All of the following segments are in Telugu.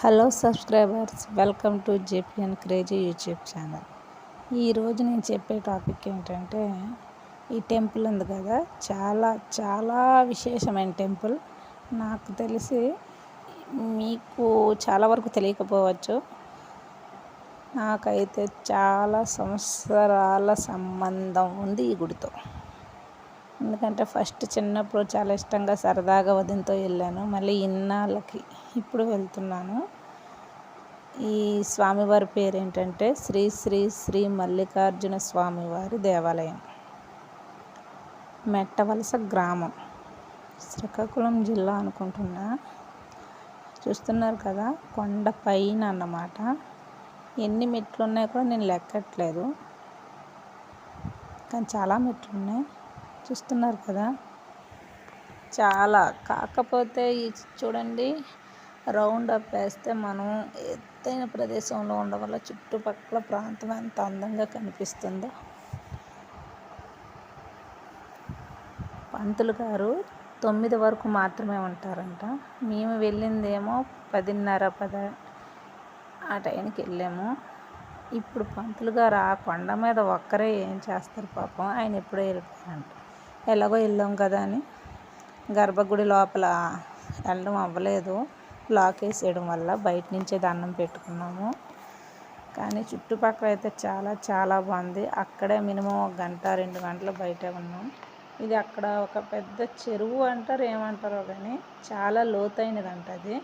Hello subscribers welcome to JPN crazy YouTube channel. ఈరోజు నేను చెప్పే టాపిక్ ఏంటంటే ఈ టెంపుల్ ఉంది కదా చాలా చాలా విశేషమైన టెంపుల్. నాకు తెలిసి మీకు చాలా వరకు తెలియకపోవచ్చు. నాకైతే చాలా సంవత్సరాల సంబంధం ఉంది ఈ గుడితో. ఎందుకంటే ఫస్ట్ చిన్నప్పుడు చాలా ఇష్టంగా సరదాగా వదినతో వెళ్ళాను. మళ్ళీ ఇన్నాళ్ళకి ఇప్పుడు వెళ్తున్నాను. ఈ స్వామివారి పేరు ఏంటంటే శ్రీ శ్రీ శ్రీ మల్లికార్జున స్వామివారి దేవాలయం. మెట్టవలస గ్రామం. శ్రీకాకుళం జిల్లా అనుకుంటున్నా. చూస్తున్నారు కదా కొండ పైన అన్నమాట. ఎన్ని మెట్లు ఉన్నాయో కూడా నేను లెక్కట్లేదు. కానీ చాలా మెట్లు ఉన్నాయి చూస్తున్నారు కదా. చాలా కాకపోతే ఈ చూడండి రౌండ్ అప్ వేస్తే మనం ఎత్తైన ప్రదేశంలో ఉండడం వల్ల చుట్టుపక్కల ప్రాంతం ఎంత అందంగా కనిపిస్తుందో. పంతులు గారు తొమ్మిది వరకు మాత్రమే ఉంటారంట. మేము వెళ్ళిందేమో పదిన్నర పద ఆ టైంకి వెళ్ళాము. ఇప్పుడు పంతులు గారు ఆ కొండ మీద ఒక్కరే ఏం చేస్తారు పాపం? ఆయన ఎప్పుడో వెళ్ళిపోయారంట. ఎలాగో వెళ్ళాం కదా అని. గర్భగుడి లోపల వెళ్ళడం అవ్వలేదు. లాక్ వేసేయడం వల్ల బయట నుంచే దండం పెట్టుకున్నాము. కానీ చుట్టుపక్కల అయితే చాలా చాలా బాగుంది. అక్కడే మినిమం ఒక గంట రెండు గంటలు బయటే ఉన్నాం. ఇది అక్కడ ఒక పెద్ద చెరువు అంటారు ఏమంటారో కానీ చాలా లోతైనదంట అది.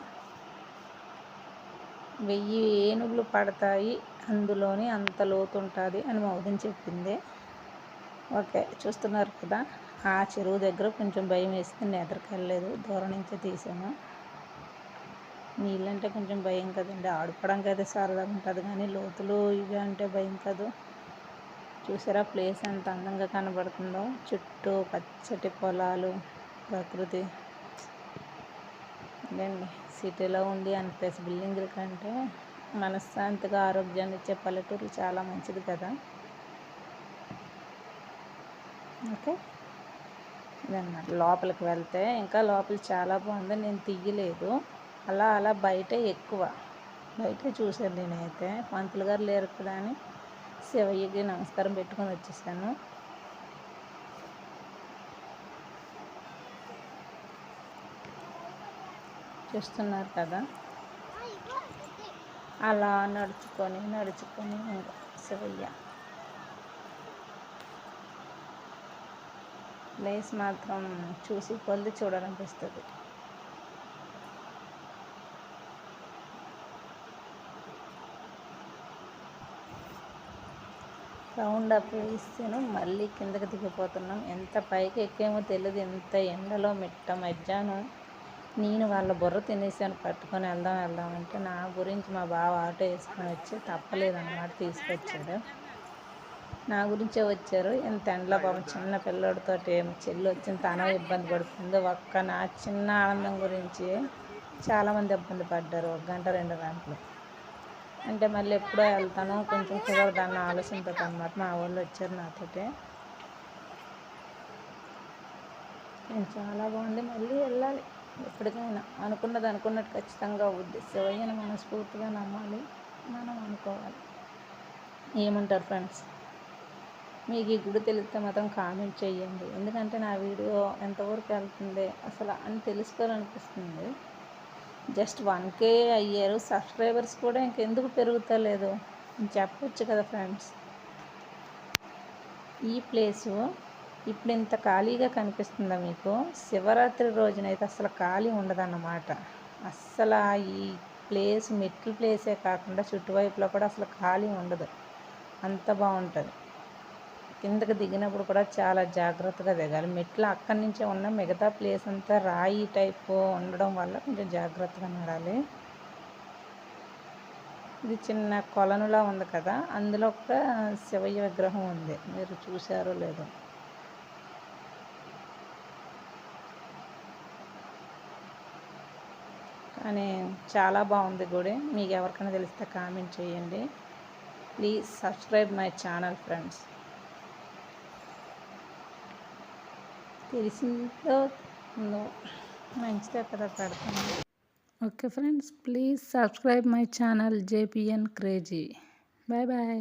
వెయ్యి ఏనుగులు పడతాయి అందులోని అంత లోతు ఉంటుంది అని మా వదిన చెప్పింది. ఓకే చూస్తున్నారు కదా. ఆ చెరువు దగ్గర కొంచెం భయం వేస్తుంది నేను ఎదరికెళ్ళలేదు దూరం నుంచే తీసాను. నీళ్ళంటే కొంచెం భయం కదండి. ఆడుకోవడానికి అయితే సరదాగా ఉంటుంది కానీ లోతులు ఇవి అంటే భయం కాదు. చూసారా ప్లేస్ ఎంత అందంగా కనబడుతుందో? చుట్టూ పచ్చటి పొలాలు ప్రకృతి. అదండి సిటీలో ఉండి అనిపేసి బిల్డింగ్ల కంటే మనశ్శాంతిగా ఆరోగ్యాన్ని ఇచ్చే పల్లెటూరు చాలా మంచిది కదా. ఓకే. ఇదన్నమాట. లోపలికి వెళ్తే ఇంకా లోపల చాలా బాగుంది. నేను తీయలేదు. అలా అలా బయటే ఎక్కువ. బయట చూశాను నేనైతే. పంతులు గారు లేరు కదా అని శివయ్యకి నమస్కారం పెట్టుకొని వచ్చేసాను. చూస్తున్నారు కదా? అలా నడుచుకొని నడుచుకొని శివయ్య. ప్లేస్ మాత్రం చూసి కొద్ది చూడాలనిపిస్తుంది. రౌండ్ అప్ వేస్తేను మళ్ళీ కిందకి దిగిపోతున్నాం. ఎంత పైకి ఎక్కేమో తెలియదు ఎంత ఎండలో మిట్ట మధ్యాహ్నం నేను వాళ్ళ బుర్ర తినేసాను. పట్టుకొని వెళ్దాం వెళ్దాం అంటే నా గురించి మా బావ ఆటో వేసుకొని వచ్చి తప్పలేదన్నమాట తీసుకొచ్చాడు. నా గురించే వచ్చారు. ఇంత ఎండలో పాపం చిన్న పిల్లడితో చెల్లి వచ్చిన తన ఇబ్బంది పడుతుంది. ఒక్క నా చిన్న ఆనందం గురించి చాలామంది ఇబ్బంది పడ్డారు ఒక గంట రెండు గంటలు. అంటే మళ్ళీ ఎప్పుడో వెళ్తాను కొంచెం కుదరదన్న ఆలోచనతో అనమాట మా వాళ్ళు వచ్చారు నాతోటి. నేను చాలా బాగుంది. మళ్ళీ వెళ్ళాలి. ఎప్పటికైనా అనుకున్నది అనుకున్నట్టు ఖచ్చితంగా అవుద్ది. శివయ్యను మనస్ఫూర్తిగా నమ్మాలి. మనం అనుకోవాలి. ఏమంటారు ఫ్రెండ్స్? మీకు ఈ గుడి తెలిస్తే మాత్రం కామెంట్ చేయండి. ఎందుకంటే నా వీడియో ఎంతవరకు వెళ్తుంది అసలు అని తెలుసుకోవాలనిపిస్తుంది. జస్ట్ వన్ కే అయ్యారు. సబ్స్క్రైబర్స్ కూడా ఇంకెందుకు పెరుగుతలేదు? చెప్పొచ్చు కదా ఫ్రెండ్స్. ఈ ప్లేసు ఇప్పుడు ఇంత ఖాళీగా కనిపిస్తుందా మీకు? శివరాత్రి రోజునైతే అసలు ఖాళీ ఉండదన్నమాట. అస్సలు ఈ ప్లేస్ మెట్లు ప్లేసే కాకుండా చుట్టువైపులో కూడా అసలు ఖాళీ ఉండదు. అంత బాగుంటుంది. కిందకి దిగినప్పుడు కూడా చాలా జాగ్రత్తగా దిగాలి. మెట్లు అక్కడి నుంచే ఉన్న మిగతా ప్లేస్ అంతా రాయి టైప్ ఉండడం వల్ల కొంచెం జాగ్రత్తగా నడాలి ఇది చిన్న కొలనులా ఉంది కదా అందులో ఒక శివయ్య విగ్రహం ఉంది. మీరు చూశారో లేదో. కానీ చాలా బాగుంది గుడి. మీకు ఎవరికైనా తెలిస్తే కామెంట్ చేయండి. Please subscribe my channel friends. తెలిసిందో మంచిదే కదా పెడతాను. Okay friends please subscribe my channel JPN crazy. Bye bye.